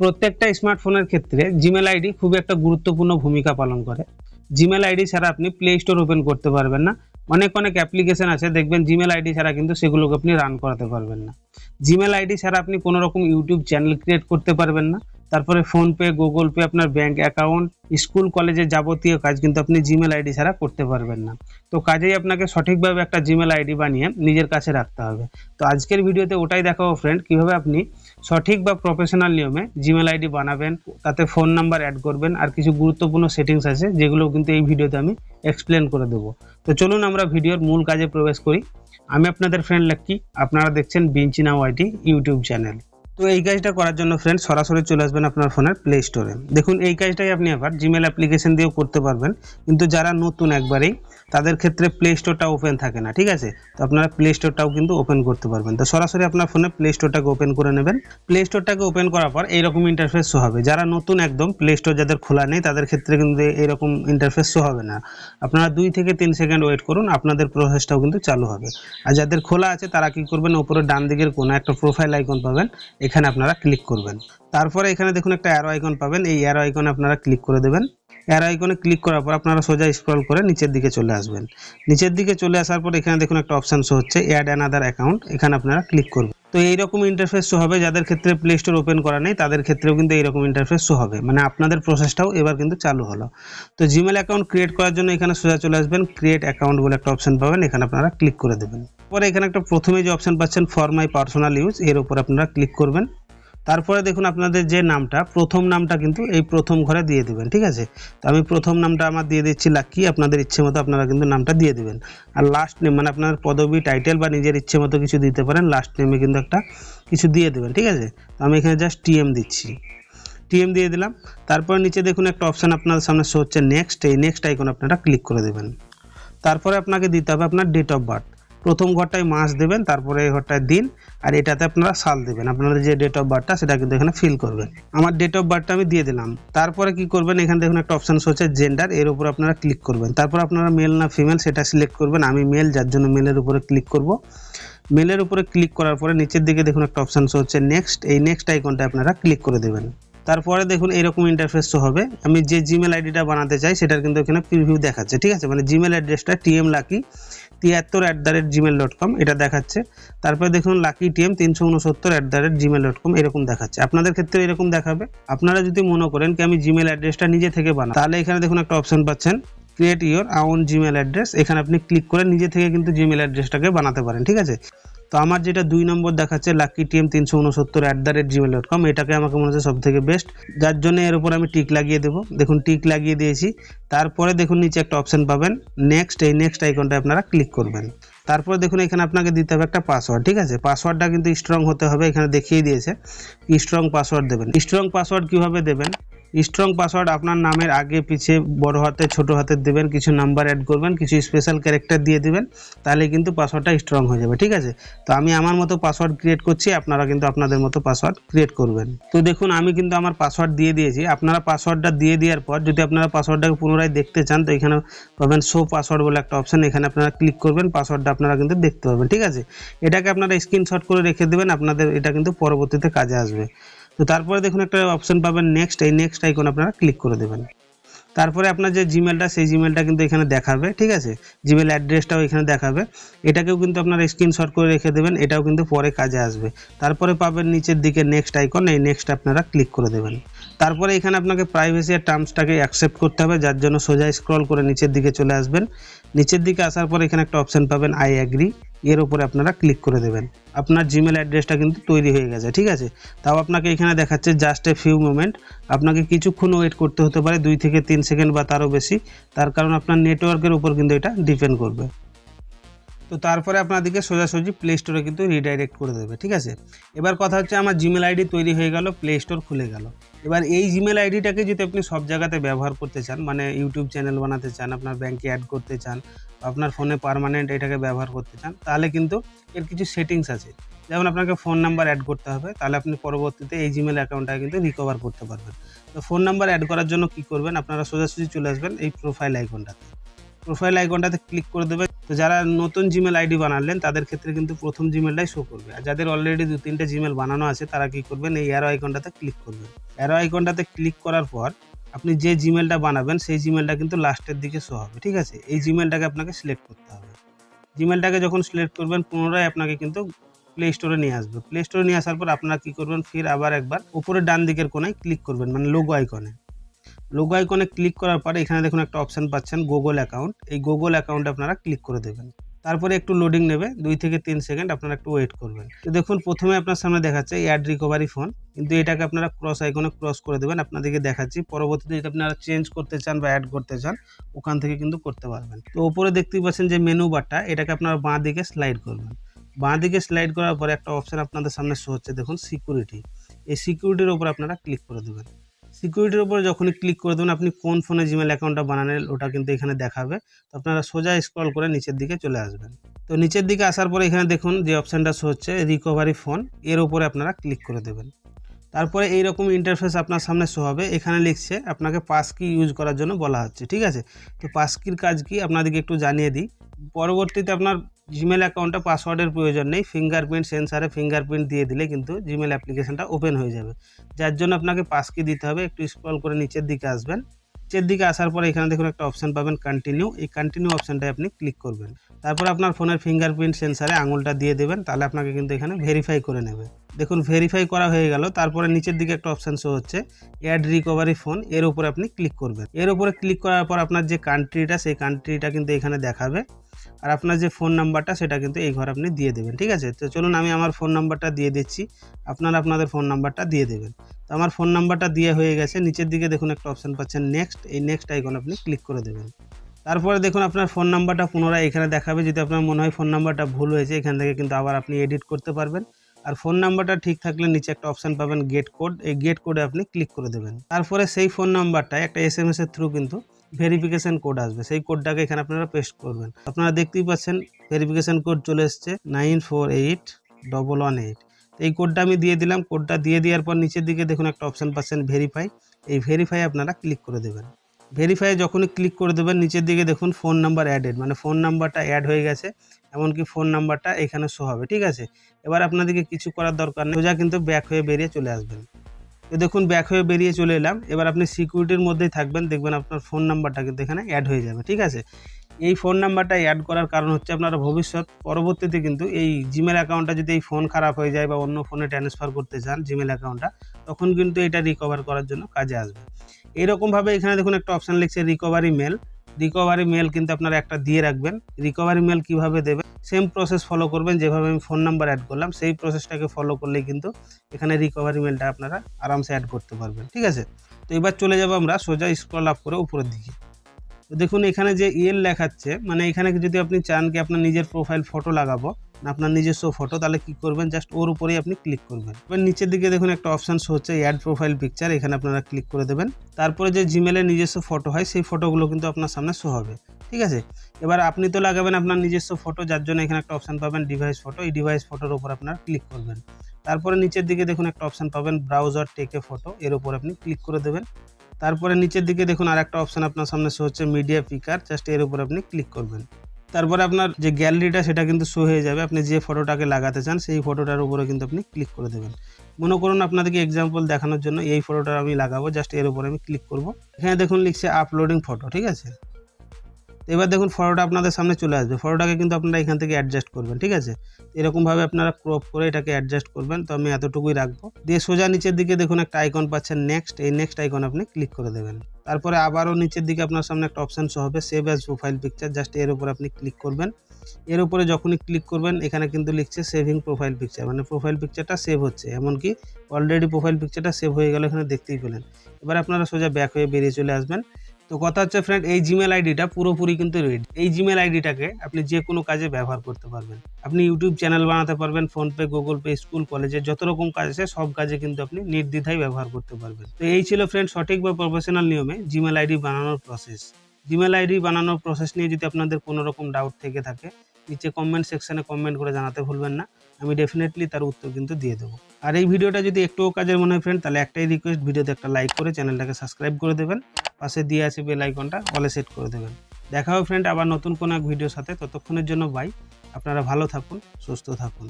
প্রত্যেকটা স্মার্টফোনের ক্ষেত্রে জিমেল আইডি খুব একটা গুরুত্বপূর্ণ ভূমিকা পালন করে। জিমেল আইডি ছাড়া আপনি প্লে স্টোর ওপেন করতে পারবেন না। অনেক অনেক অ্যাপ্লিকেশন আছে, দেখবেন জিমেল আইডি ছাড়া কিন্তু সেগুলোকে আপনি রান করাতে পারবেন না। জিমেল আইডি ছাড়া আপনি কোনো রকম ইউটিউব চ্যানেল ক্রিয়েট করতে পারবেন না। তারপরে ফোনপে গুগল পে আপনার ব্যাঙ্ক অ্যাকাউন্ট স্কুল কলেজের যাবতীয় কাজ কিন্তু আপনি জিমেল আইডি ছাড়া করতে পারবেন না। তো কাজেই আপনাকে সঠিকভাবে একটা জিমেল আইডি বানিয়ে নিজের কাছে রাখতে হবে। তো আজকের ভিডিওতে ওটাই দেখাবো ফ্রেন্ড কীভাবে আপনি সঠিক বা প্রফেশনাল নিয়মে জিমেল আইডি বানাবেন, তাতে ফোন নাম্বার অ্যাড করবেন, আর কিছু গুরুত্বপূর্ণ সেটিংস আছে, যেগুলো কিন্তু এই ভিডিওতে আমি এক্সপ্লেন করে দেবো। তো চলুন আমরা ভিডিওর মূল কাজে প্রবেশ করি। আমি আপনাদের ফ্রেন্ড লাক্কি আপনারা দেখছেন বিঞ্চিনা ওয়াইটি ইউটিউব চ্যানেল তো এই কাজটা করার জন্য ফ্রেন্ড সরাসরি চলে আসবেন আপনার ফোনের প্লে স্টোরে দেখুন, এই কাজটাই আপনি আবার জিমেল অ্যাপ্লিকেশন দিয়েও করতে পারবেন। কিন্তু যারা নতুন একবারেই, তাদের ক্ষেত্রে প্লে স্টোরটা ওপেন থাকে না, ঠিক আছে? তো আপনারা প্লে স্টোরটাও কিন্তু ওপেন করতে পারবেন। তো সরাসরি আপনার ফোনে প্লে স্টোরটাকে ওপেন করে নেবেন। প্লে স্টোরটাকে ওপেন করার পর এইরকম ইন্টারফেস শো হবে। যারা নতুন একদম প্লে স্টোর যাদের খোলা নেই, তাদের ক্ষেত্রে কিন্তু এরকম ইন্টারফেস শো হবে না। আপনারা দুই থেকে তিন সেকেন্ড ওয়েট করুন, আপনাদের প্রসেসটাও কিন্তু চালু হবে। আর যাদের খোলা আছে, তারা কি করবেন উপরে ডান দিকের কোনো একটা প্রোফাইল আইকন পাবেন। এখানে আপনারা ক্লিক করবেন। তারপরে এখানে দেখুন একটা অ্যারো আইকন পাবেন। এই অ্যারো আইকনে আপনারা ক্লিক করে দেবেন। অ্যারো আইকনে ক্লিক করার পর আপনারা সোজা স্ক্রল করে নিচের দিকে চলে আসবেন। নিচের দিকে চলে আসার পর এখানে দেখুন একটা অপশান শো হচ্ছে অ্যাড অ্যানাদার অ্যাকাউন্ট এখানে আপনারা ক্লিক করবেন। তো এইরকম ইন্টারফেস শো হবে, যাদের ক্ষেত্রে প্লে স্টোর ওপেন করা নেই, তাদের ক্ষেত্রেও কিন্তু এইরকম ইন্টারফেস শো হবে। মানে আপনাদের প্রসেসটাও এবার কিন্তু চালু হলো। তো জিমেল অ্যাকাউন্ট ক্রিয়েট করার জন্য এখানে সোজা চলে আসবেন ক্রিয়েট অ্যাকাউন্ট বলে একটা অপশন পাবেন, এখানে আপনারা ক্লিক করে দেবেন। পরে এখানে একটা প্রথমে যে অপশন পাচ্ছেন ফর মাই পার্সোনাল ইউজ এর উপর আপনারা ক্লিক করবেন। তারপরে দেখুন আপনাদের যে নামটা, প্রথম নামটা কিন্তু এই প্রথম ঘরে দিয়ে দেবেন, ঠিক আছে? তো আমি প্রথম নামটা আমার দিয়ে দিচ্ছি লাকি, আপনাদের ইচ্ছে মতো আপনারা কিন্তু নামটা দিয়ে দেবেন। আর লাস্ট নেম মানে আপনার পদবি টাইটেল বা নিজের ইচ্ছে মতো কিছু দিতে পারেন লাস্ট নেমে কিন্তু একটা কিছু দিয়ে দেবেন, ঠিক আছে? তো আমি এখানে জাস্ট টিএম দিচ্ছি। টিএম দিয়ে দিলাম। তারপর নিচে দেখুন একটা অপশান আপনাদের সামনে শো হচ্ছে নেক্সট এই নেক্সট আইকন আপনারা ক্লিক করে দেবেন। তারপরে আপনাকে দিতে হবে আপনার ডেট অফ বার্থ প্রথম ঘরটায় মাস দেবেন, তারপরে এই ঘরটায় দিন, আর এটাতে আপনারা সাল দেবেন। আপনাদের যে ডেট অফ বার্থটা সেটা কিন্তু এখানে ফিল করবেন। আমার ডেট অফ বার্থটা আমি দিয়ে দিলাম। তারপরে কি করবেন? এখানে দেখুন একটা অপশান হচ্ছে জেন্ডার এর উপর আপনারা ক্লিক করবেন। তারপর আপনারা মেল না ফিমেল সেটা সিলেক্ট করবেন। আমি মেল যার জন্য মেলের উপরে ক্লিক করব। মেলের উপরে ক্লিক করার পরে নিচের দিকে দেখুন একটা অপশান হচ্ছে নেক্সট এই নেক্সট আইকনটা আপনারা ক্লিক করে দেবেন। তারপরে দেখুন এরকম ইন্টারফেস তো হবে। আমি যে জিমেল আইডিটা বানাতে চাই, সেটার কিন্তু এখানে প্রিভিউ দেখাচ্ছে, ঠিক আছে? মানে জিমেল অ্যাড্রেসটা টিএম লাকি তিয়াত্তর at the rate Gmail dot com এটা দেখাচ্ছে। তারপরে দেখুন লাকি টিএম তিনশো উনসত্তর at the rate Gmail dot com এরকম দেখাচ্ছে। আপনাদের ক্ষেত্রে এরকম দেখাবে। আপনারা যদি মনে করেন কি আমি জিমেল অ্যাড্রেসটা নিজে থেকে বানাবো, তাহলে এখানে দেখুন একটা অপশন পাচ্ছেন create your own Gmail address এখানে আপনি ক্লিক করে নিজে থেকে কিন্তু জিমেল অ্যাড্রেসটাকে বানাতে পারেন, ঠিক আছে? তো আমার যেটা দুই নম্বর দেখাচ্ছে লাকি টিএম তিনশো উনসত্তর at the rate Gmail dot com এটাকে আমাকে মনে হচ্ছে সব থেকে বেস্ট যার জন্য এর উপর আমি টিক লাগিয়ে দেবো। দেখুন টিক লাগিয়ে দিয়েছি। তারপরে দেখুন, নিচে একটা অপশন পাবেন নেক্সট এই নেক্সট আইকনটা আপনারা ক্লিক করবেন। তারপরে দেখুন, এখানে আপনাকে দিতে হবে একটা পাসওয়ার্ড ঠিক আছে? পাসওয়ার্ডটা কিন্তু স্ট্রং হতে হবে, এখানে দেখিয়ে দিয়েছে। স্ট্রং পাসওয়ার্ড দেবেন। স্ট্রং পাসওয়ার্ড কীভাবে দেবেন? স্ট্রং পাসওয়ার্ড আপনার নামের আগে পিছে বড় হাতে, ছোট হাতে দেবেন, কিছু নাম্বার অ্যাড করবেন, কিছু স্পেশাল ক্যারেক্টার দিয়ে দেবেন, তাহলে কিন্তু পাসওয়ার্ডটা স্ট্রং হয়ে যাবে, ঠিক আছে? তো আমি আমার মতো পাসওয়ার্ড ক্রিয়েট করছি, আপনারা কিন্তু আপনাদের মতো পাসওয়ার্ড ক্রিয়েট করবেন। তো দেখুন, আমি কিন্তু আমার পাসওয়ার্ড দিয়ে দিয়েছি। আপনারা পাসওয়ার্ডটা দিয়ে দেওয়ার পর, যদি আপনারা পাসওয়ার্ডটাকে পুনরায় দেখতে চান, তো এখানে পাবেন শো পাসওয়ার্ড বলে একটা অপশন এখানে আপনারা ক্লিক করবেন, পাসওয়ার্ডটা আপনারা কিন্তু দেখতে পাবেন ঠিক আছে? এটাকে আপনারা স্ক্রিনশট করে রেখে দেবেন, আপনাদের এটা কিন্তু পরবর্তীতে কাজে আসবে। তো তারপরে দেখুন একটা অপশন পাবেন নেক্সট এই নেক্সট আইকন আপনারা ক্লিক করে দেবেন। তারপরে আপনার যে জিমেলটা সেই জিমেলটা কিন্তু এখানে দেখাবে, ঠিক আছে? জিমেল অ্যাড্রেসটাও এখানে দেখাবে। এটাকেও কিন্তু আপনারা স্ক্রিনশট করে রেখে দেবেন, এটাও কিন্তু পরে কাজে আসবে। তারপরে পাবেন নিচের দিকে নেক্সট আইকন এই নেক্সট আপনারা ক্লিক করে দেবেন। তারপরে এখানে আপনাকে প্রাইভেসি আর টার্মসটাকে অ্যাকসেপ্ট করতে হবে, যার জন্য সোজা স্ক্রল করে নিচের দিকে চলে আসবেন। নিচের দিকে আসার পর এখানে একটা অপশন পাবেন আই অ্যাগ্রি এর উপরে আপনারা ক্লিক করে দেবেন। আপনার জিমেল অ্যাড্রেসটা কিন্তু তৈরি হয়ে গেছে, ঠিক আছে? তাও আপনাকে এখানে দেখাচ্ছে জাস্ট এ ফিউ মোমেন্ট আপনাকে কিছুক্ষণ ওয়েট করতে হতে পারে, দুই থেকে তিন সেকেন্ড বা তারও বেশি। তার কারণ আপনার নেটওয়ার্কের উপর কিন্তু এটা ডিপেন্ড করবে। তো তারপরে আপনাদেরকে সোজাসুজি প্লে স্টোরে কিন্তু রিডাইরেক্ট করে দেবে, ঠিক আছে? এবার কথা হচ্ছে আমার জিমেল আইডি তৈরি হয়ে গেল প্লে স্টোর খুলে গেল। এবার এই জিমেল আইডিটাকে যদি আপনি সব জায়গাতে ব্যবহার করতে চান মানে ইউটিউব চ্যানেল বানাতে চান, আপনার ব্যাংকে অ্যাড করতে চান আপনার ফোনে পারমানেন্ট এটাকে ব্যবহার করতে চান, তাহলে কিন্তু এর কিছু সেটিংস আছে। যেমন আপনাকে ফোন নাম্বার অ্যাড করতে হবে, তাহলে আপনি পরবর্তীতে এই জিমেল অ্যাকাউন্টটা কিন্তু রিকভার করতে পারবেন। তো ফোন নাম্বার অ্যাড করার জন্য কি করবেন? আপনারা সোজাসুজি চলে আসবেন এই প্রোফাইল আইকনটাতে প্রোফাইল আইকনটাতে ক্লিক করে দেবেন তো যারা নতুন জিমেল আইডি বানালেন, তাদের ক্ষেত্রে কিন্তু প্রথম জিমেলটাই শো করবে। আর যাদের অলরেডি দু তিনটে জিমেল বানানো আছে, তারা কি করবেন? এই অ্যারো আইকনটাতে ক্লিক করবেন। অ্যারো আইকনটাতে ক্লিক করার পর, আপনি যে জিমেলটা বানাবেন, সেই জিমেলটা কিন্তু লাস্টের দিকে শো হবে, ঠিক আছে? এই জিমেলটাকে আপনাকে সিলেক্ট করতে হবে। জিমেলটাকে যখন সিলেক্ট করবেন, পুনরায় আপনাকে কিন্তু প্লে স্টোরে নিয়ে আসবে। প্লে স্টোরে নিয়ে আসার পর আপনারা কী করবেন? ফির আবার একবার উপরে ডান দিকের কোনায় ক্লিক করবেন মানে লোগো আইকনে লোগো আইকনে ক্লিক করার পরে এখানে দেখুন একটা অপশান পাচ্ছেন গুগল অ্যাকাউন্ট এই গুগল অ্যাকাউন্টে আপনারা ক্লিক করে দেবেন। তারপরে একটু লোডিং নেবে, দুই থেকে তিন সেকেন্ড আপনারা একটু ওয়েট করবেন। তো দেখুন, প্রথমে আপনার সামনে দেখাচ্ছে অ্যাড রিকভারি ফোন কিন্তু এটাকে আপনারা ক্রস আইকনে ক্রস করে দেবেন। আপনাদেরকে দেখাচ্ছি, পরবর্তীতে যদি আপনারা চেঞ্জ করতে চান বা অ্যাড করতে চান, ওখান থেকে কিন্তু করতে পারবেন। তো ওপরে দেখতেই পাচ্ছেন যে মেনু বারটা এটাকে আপনারা বাঁ দিকে স্লাইড করবেন। বাঁ দিকে স্লাইড করার পরে একটা অপশান আপনাদের সামনে শো হচ্ছে, দেখুন সিকিউরিটি এই সিকিউরিটির ওপর আপনারা ক্লিক করে দেবেন। সিকিউরিটির উপরে যখনই ক্লিক করে দেবেন, আপনি কোন ফোনে জিমেল অ্যাকাউন্টটা বানালেন, ওটা কিন্তু এখানে দেখাবে। তো আপনারা সোজা স্ক্রল করে নিচের দিকে চলে আসবেন। তো নিচের দিকে আসার পরে এখানে দেখুন যে অপশানটা শো হচ্ছে রিকভারি ফোন এর উপরে আপনারা ক্লিক করে দেবেন। তারপরে এইরকম ইন্টারফেস আপনার সামনে শো হবে। এখানে লিখছে আপনাকে পাস কি ইউজ করার জন্য বলা হচ্ছে, ঠিক আছে? তো পাস কির কাজ কি? আপনাদেরকে একটু জানিয়ে দিই। পরবর্তীতে আপনার জিমেল অ্যাকাউন্টে পাসওয়ার্ডের প্রয়োজন নেই ফিঙ্গারপ্রিন্ট সেন্সারে ফিঙ্গারপ্রিন্ট দিয়ে দিলে কিন্তু জিমেল অ্যাপ্লিকেশনটা ওপেন হয়ে যাবে। যার জন্য আপনাকে পাস কি দিতে হবে, একটু স্ক্রল করে নিচের দিকে আসবেন। নিচের দিকে আসার পরে এখানে দেখুন একটা অপশান পাবেন কন্টিনিউ এই কন্টিনিউ অপশানটায় আপনি ক্লিক করবেন। তারপর আপনার ফোনের ফিঙ্গারপ্রিন্ট সেন্সারে আঙুলটা দিয়ে দেবেন, তাহলে আপনাকে কিন্তু এখানে ভেরিফাই করে নেবে। দেখুন ভেরিফাই করা হয়ে গেল, তারপরে নিচের দিকে একটা অপশান শো হচ্ছে অ্যাড রিকভারি ফোন এর উপরে আপনি ক্লিক করবেন। এর উপরে ক্লিক করার পর আপনার যে কান্ট্রিটা সেই কান্ট্রিটা কিন্তু এখানে দেখাবে। আর আপনার যে ফোন নাম্বারটা সেটা কিন্তু এই ঘর আপনি দিয়ে দেবেন, ঠিক আছে? তো চলুন আমি আমার ফোন নাম্বারটা দিয়ে দিচ্ছি। আপনারা আপনাদের ফোন নাম্বারটা দিয়ে দেবেন। তো আমার ফোন নাম্বারটা দিয়ে হয়ে গেছে। নিচের দিকে দেখুন একটা অপশান পাচ্ছেন নেক্সট এই নেক্সট আইকন আপনি ক্লিক করে দেবেন। তারপরে দেখুন আপনার ফোন নাম্বারটা পুনরায় এখানে দেখাবে। যদি আপনার মনে হয় ফোন নাম্বারটা ভুল হয়েছে, এখান থেকে কিন্তু আবার আপনি এডিট করতে পারবেন। আর ফোন নাম্বারটা ঠিক থাকলে নিচে একটা অপশান পাবেন গেট কোড এই গেট কোডে আপনি ক্লিক করে দেবেন। তারপরে সেই ফোন নাম্বারটায় একটা এস এম এস এর থ্রু কিন্তু ভেরিফিকেশন কোড আসবে। সেই কোডটাকে এখানে আপনারা পেস্ট করবেন। আপনারা দেখতেই পাচ্ছেন ভেরিফিকেশন কোড চলে এসছে nine four eight double one eight এই কোডটা আমি দিয়ে দিলাম। কোডটা দিয়ে দেওয়ার পর নিচের দিকে দেখুন একটা অপশান পাচ্ছেন ভেরিফাই এই ভেরিফাই আপনারা ক্লিক করে দেবেন। ভেরিফাই যখনই ক্লিক করে দেবেন, নিচের দিকে দেখুন ফোন নাম্বার অ্যাডেড মানে ফোন নাম্বারটা অ্যাড হয়ে গেছে, এমনকি ফোন নাম্বারটা এখানে শো হবে, ঠিক আছে? এবার আপনাদেরকে কিছু করার দরকার নেই, সোজা কিন্তু ব্যাক হয়ে বেরিয়ে চলে আসবেন। তো দেখুন ব্যাক হয়ে বেরিয়ে চলে এলাম, এবার আপনি সিকিউরিটির মধ্যেই থাকবেন, দেখবেন আপনার ফোন নাম্বারটা কিন্তু এখানে অ্যাড হয়ে যাবে, ঠিক আছে? এই ফোন নাম্বারটা অ্যাড করার কারণ হচ্ছে আপনারা ভবিষ্যৎ, পরবর্তীতে কিন্তু এই জিমেল অ্যাকাউন্টটা যদি এই ফোন খারাপ হয়ে যায় বা অন্য ফোনে ট্রান্সফার করতে চান জিমেল অ্যাকাউন্টটা তখন কিন্তু এটা রিকভার করার জন্য কাজে আসবে। এইরকমভাবে এখানে দেখুন একটা অপশান লিখছে রিকভারি মেল রিকভারি মেল কিন্তু আপনারা একটা দিয়ে রাখবেন। রিকভারি মেল কীভাবে দেবেন? সেম প্রসেস ফলো করবেন, যেভাবে আমি ফোন নাম্বার অ্যাড করলাম, সেই প্রসেসটাকে ফলো করলেই কিন্তু এখানে রিকভারি মেলটা আপনারা আরামসে অ্যাড করতে পারবেন। ঠিক আছে? তো এবার চলে যাব আমরা সোজা স্ক্রল আপ করে উপরের দিকে। দেখুন এখানে যে ইয়েল লেখাচ্ছে মানে এখানে যদি আপনি চান কি আপনার নিজের প্রোফাইল ফটো লাগাবো আপনার নিজস্ব ফটো তাহলে কি করবেন? জাস্ট ওর উপরেই আপনি ক্লিক করবেন। এবার নিচের দিকে দেখুন, একটা অপশান হচ্ছে অ্যাড প্রোফাইল পিকচার এখানে আপনারা ক্লিক করে দেবেন। তারপরে যে জিমেলের নিজস্ব ফটো হয়, সেই ফটোগুলো কিন্তু আপনার সামনে শো হবে। ঠিক আছে? এবার আপনি তো লাগাবেন আপনার নিজস্ব ফটো যার জন্য এখানে একটা অপশান পাবেন ডিভাইস ফটো এই ডিভাইস ফটোর উপর আপনারা ক্লিক করবেন। তারপরে নিচের দিকে দেখুন, একটা অপশান পাবেন ব্রাউজার টেকে ফটো এর উপর আপনি ক্লিক করে দেবেন। তারপরে নিচের দিকে দেখুন আর একটা অপশান আপনার সামনে শো হচ্ছে মিডিয়া পিকার জাস্ট এর উপর আপনি ক্লিক করবেন। তারপরে আপনার যে গ্যালারিটা, সেটা কিন্তু শো হয়ে যাবে। আপনি যে ফটোটাকে লাগাতে চান, সেই ফটোটার উপরে কিন্তু আপনি ক্লিক করে দেবেন। মনে করুন আপনাদেরকে এক্সাম্পল দেখানোর জন্য এই ফটোটা আমি লাগাবো জাস্ট এর উপরে আমি ক্লিক করব। এখানে দেখুন লিখছে আপলোডিং ফটো ঠিক আছে? এবার দেখুন ফটোটা আপনাদের সামনে চলে আসবে। ফটোটাকে কিন্তু আপনারা এখান থেকে অ্যাডজাস্ট করবেন, ঠিক আছে? এরকমভাবে আপনারা ক্রপ করে এটাকে অ্যাডজাস্ট করবেন। তো আমি এতটুকুই রাখব। দিয়ে সোজা নিচের দিকে দেখুন একটা আইকন পাচ্ছেন নেক্সট এই নেক্সট আইকন আপনি ক্লিক করে দেবেন। তারপরে আবারও নিচের দিকে আপনার সামনে একটা অপশান শো হবে save as profile picture just এর উপর আপনি ক্লিক করবেন। এর উপরে যখনই ক্লিক করবেন, এখানে কিন্তু লিখছে সেভিং প্রোফাইল পিকচার মানে প্রোফাইল পিকচারটা সেভ হচ্ছে, এমনকি অলরেডি প্রোফাইল পিকচারটা সেভ হয়ে গেল, এখানে দেখতেই পেলেন। এবার আপনারা সোজা ব্যাক হয়ে বেরিয়ে চলে আসবেন। তো কথা হচ্ছে ফ্রেন্ড এই জিমেল আইডিটা পুরোপুরি কিন্তু রেডি এই জিমেল আইডিটাকে আপনি যে কোনো কাজে ব্যবহার করতে পারবেন। আপনি ইউটিউব চ্যানেল বানাতে পারবেন ফোনপে গুগল পে স্কুল কলেজে যত রকম কাজ আছে, সব কাজে কিন্তু আপনি নির্দ্বিধায় ব্যবহার করতে পারবেন। তো এই ছিল ফ্রেন্ড সঠিক বা প্রফেশনাল নিয়মে জিমেল আইডি বানানোর প্রসেস জিমেল আইডি বানানোর প্রসেস নিয়ে যদি আপনাদের কোনো রকম ডাউট থেকে থাকে, নিচে কমেন্ট সেকশনে কমেন্ট করে জানাতে ভুলবেন না। আমি ডেফিনেটলি তার উত্তর কিন্তু দিয়ে দেবো। আর এই ভিডিওটা যদি একটুও কাজের মনে হয় ফ্রেন্ড তাহলে একটাই রিকোয়েস্ট ভিডিওতে একটা লাইক করে চ্যানেলটাকে সাবস্ক্রাইব করে দেবেন। পাশে দিয়ে আছে বেল আইকনটা অলে সেট করে দেবেন। দেখা হবে ফ্রেন্ড আবার নতুন কোনো এক ভিডিওর সাথে। ততক্ষণের জন্য বাই আপনারা ভালো থাকুন, সুস্থ থাকুন।